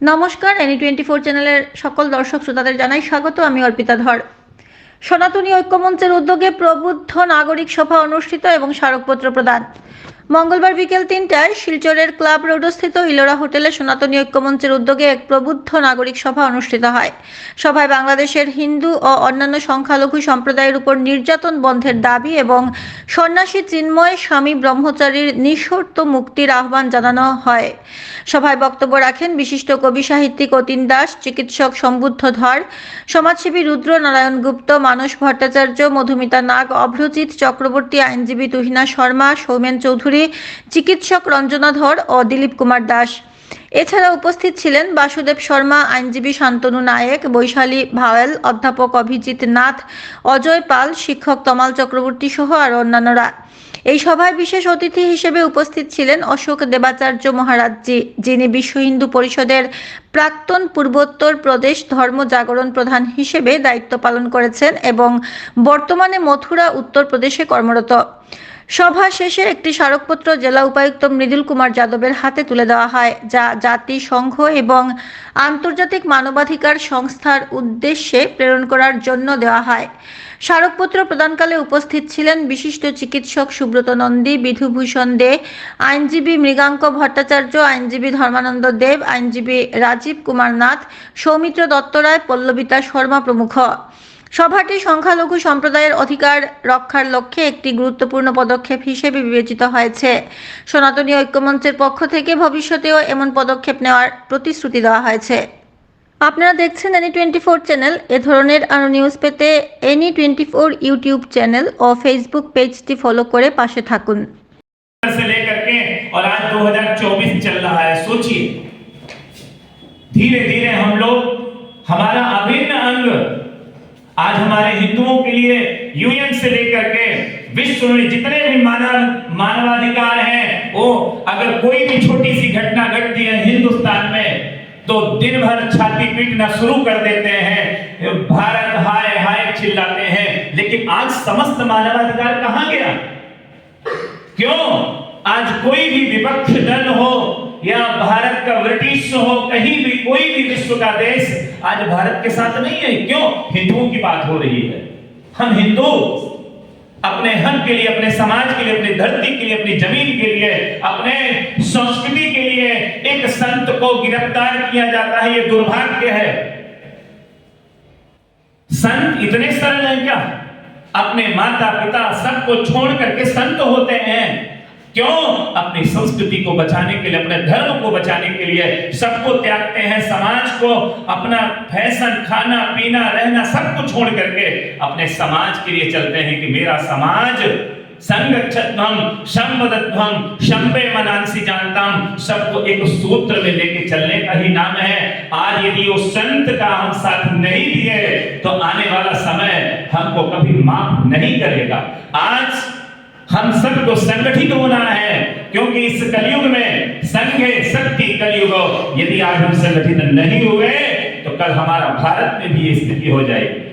নমস্কার any twenty four চ্যানেলের সকল দর্শক শ্রোতাদের জানাই স্বাগত, আমি অর্পিতা ধর। সনাতনী ঐক্যমঞ্চের উদ্যোগে প্রবুদ্ধ নাগরিক সভা অনুষ্ঠিত এবং স্মারকপত্র প্রদান। মঙ্গলবার বিকেল তিনটায় শিলচরের ক্লাব রোডস্থিত ইলোরা হোটেলে সনাতনী ঐক্যমঞ্চের উদ্যোগে এক প্রবুদ্ধ নাগরিক সভা অনুষ্ঠিত হয়। সভায় বাংলাদেশের হিন্দু ও অন্যান্য সংখ্যালঘু সম্প্রদায়ের উপর নির্যাতন বন্ধের দাবি এবং সন্ন্যাসী চিন্ময় স্বামী ব্রহ্মচারীর নিঃশর্ত মুক্তির আহ্বান জানানো হয়। সভায় বক্তব্য রাখেন বিশিষ্ট কবি সাহিত্যিক অতীন দাস, চিকিৎসক সম্বুদ্ধ ধর, সমাজসেবী রুদ্র নারায়ণ গুপ্ত, মানস ভট্টাচার্য, মধুমিতা নাগ, অভ্রজিৎ চক্রবর্তী, আইনজীবী তুহিনা শর্মা, সৌমেন চৌধুরী চিকিৎসক রঞ্জনা ধর ও দিলীপ কুমার দাস। এছাড়া উপস্থিত ছিলেন বাসুদেব শর্মা, আইনজীবী শান্তনু নায়েক, বৈশালী ভাওয়েল, অধ্যাপক অভিজিৎ নাথ, অজয় পাল, শিক্ষক তমাল চক্রবর্তী সহ আর অন্যান্যরা। এই সভায় বিশেষ অতিথি হিসেবে উপস্থিত ছিলেন অশোক দেবাচার্য মহারাজজি যিনি বিশ্ব হিন্দু পরিষদের প্রাক্তন পূর্বোত্তর প্রদেশ ধর্ম জাগরণ প্রধান হিসেবে দায়িত্ব পালন করেছেন এবং বর্তমানে মথুরা উত্তরপ্রদেশে কর্মরত। সভা শেষে একটি স্মারকপত্র জেলা উপায়ুক্ত মৃদুল কুমার যাদবের হাতে তুলে দেওয়া হয়, যা জাতিসংঘ এবং আন্তর্জাতিক মানবাধিকার সংস্থার উদ্দেশ্যে প্রেরণ করার জন্য দেওয়া হয়। স্মারকপত্র প্রদানকালে উপস্থিত ছিলেন বিশিষ্ট চিকিৎসক সুব্রত নন্দী, বিধুভূষণ দে, আইনজীবী মৃগাঙ্ক ভট্টাচার্য, আইনজীবী ধর্মানন্দ দেব, আইনজীবী রাজীব কুমার নাথ সৌমিত্র দত্ত রায়, পল্লবিতা শর্মা প্রমুখ। সভাটি সংখ্যালঘু সম্প্রদায়ের অধিকার রক্ষার লক্ষ্যে একটি গুরুত্বপূর্ণ পদক্ষেপ হিসেবে বিবেচিত হয়েছে সনাতনী ঐক্যমঞ্চের পক্ষ থেকে ভবিষ্যতেও এমন পদক্ষেপ নেওয়ার প্রতিশ্রুতি দেওয়া হয়েছে আপনারা দেখছেন এনি টোয়েন্টি ফোর চ্যানেল এ ধরনের আরও নিউজ পেতে any twenty four YouTube channel ও ফেসবুক পেজটি ফলো করে পাশে থাকুন से लेकर के और आज 2024 चल रहा है सोचिए धीरे धीरे हम लोग हमारा अभिन्न अंग आज हमारे हिंदुओं के लिए यूएन से लेकर के विश्व में जितने भी मानव, मानवाधिकार हैं, वो अगर कोई भी छोटी सी घटना घटती है हिंदुस्तान में तो दिन भर छाती पीटना शुरू कर देते हैं। भारत हाय हाय चिल्लाते हैं। लेकिन आज समस्त मानवाधिकार कहाँ गया? क्यों? आज कोई भी विपक्ष दल हो या भारत का ब्रिटिश हो, कहीं भी, कोई भी विश्व का देश आज भारत के साथ नहीं है। क्यों? हिंदुओं की बात हो रही है। हम हिंदू अपने हक के लिए, अपने समाज के लिए, अपनी धरती के लिए, अपनी ज़मीन के लिए, अपने संस्कृति के लिए एक संत को गिरफ़्तार किया जाता है, ये दुर्भाग्य है। संत इतने सरल हैं क्या? अपने माता पिता सबको छोड़ करके संत होते हैं। क्यों? अपनी संस्कृति को बचाने के लिए, अपने धर्म को बचाने के लिए सबको त्यागते हैं, समाज को अपना फ़ैशन, खाना, पीना, रहना सब कुछ छोड़ करके अपने समाज के लिए चलते हैं कि मेरा समाज शंबे मनांसी जानतम सबको एक सूत्र में लेके चलने का ही नाम है। आज यदि उस संत का हम साथ नहीं दिए तो आने वाला समय हमको कभी माफ़ नहीं करेगा। आज हम सबको संगठित होना है, क्योंकि इस कलयुग में संघ शक्ति कलयुग। यदि आज हम संगठित नहीं हुए तो कल हमारा भारत में भी स्थिति हो जाएगी।